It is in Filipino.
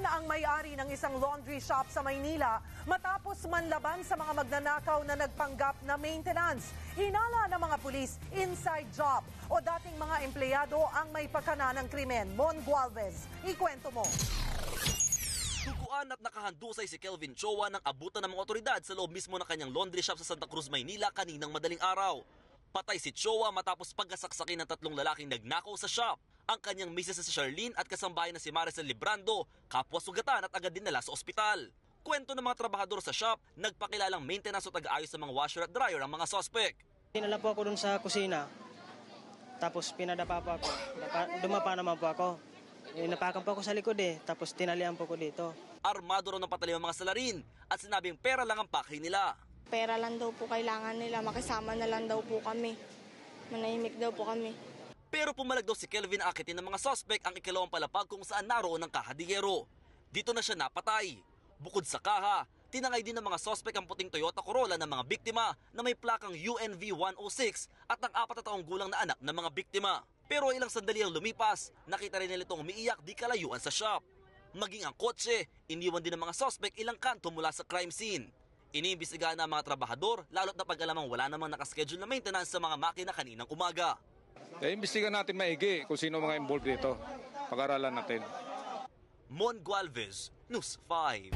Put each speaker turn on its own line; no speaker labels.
naman ang may-ari ng isang laundry shop sa Maynila matapos manlaban sa mga magnanakaw na nagpanggap na maintenance. Hinala ng mga pulis inside job o dating mga empleyado ang may pakana ng krimen. Mon Gualvez, ikwento mo.
Duguan at nakahandusay si Kelvin Chowa ng abutan ng mga otoridad sa loob mismo ng kanyang laundry shop sa Santa Cruz, Maynila kaninang madaling araw. Patay si Chowa matapos pagkasaksakin ng tatlong lalaking nagnakaw sa shop. Ang kanyang misis na si Charlene at kasambahay na si Maricel Librando, kapwa sugatan at agad dinala sa ospital. Kwento ng mga trabahador sa shop, nagpakilalang maintenance o tag-ayos sa mga washer at dryer ang mga suspect.
Dinala po ako dun sa kusina. Tapos pinadapa po ako. Dapa, dumapa naman po ako. Napakan po ako sa likod eh. Tapos tinalian po ko dito.
Armado raw ng patali ang mga salarin at sinabing pera lang ang pakay nila.
Pera lang daw po kailangan nila, makisama na lang daw po kami. Manahimik daw po kami.
Pero pumalag daw si Kelvin akitin ng mga suspect ang ikalawang palapag kung saan naroon ang kahadiyero. Dito na siya napatay. Bukod sa kaha, tinangay din ng mga suspect ang puting Toyota Corolla ng mga biktima na may plakang UNV 106 at ang apat na taong gulang na anak ng mga biktima. Pero ilang sandali ang lumipas, nakita rin nila itong umiiyak di kalayuan sa shop. Maging ang kotse, iniwan din ng mga suspect ilang kanto mula sa crime scene. Iniimbestigahan na ang mga trabahador, lalo't na pag-alamang wala namang nakaschedule na maintenance sa mga makina kaninang umaga.
Eh, imbestigan natin maigi kung sino mga involved dito. Pag-aralan natin.
Mon Gualvez, News 5.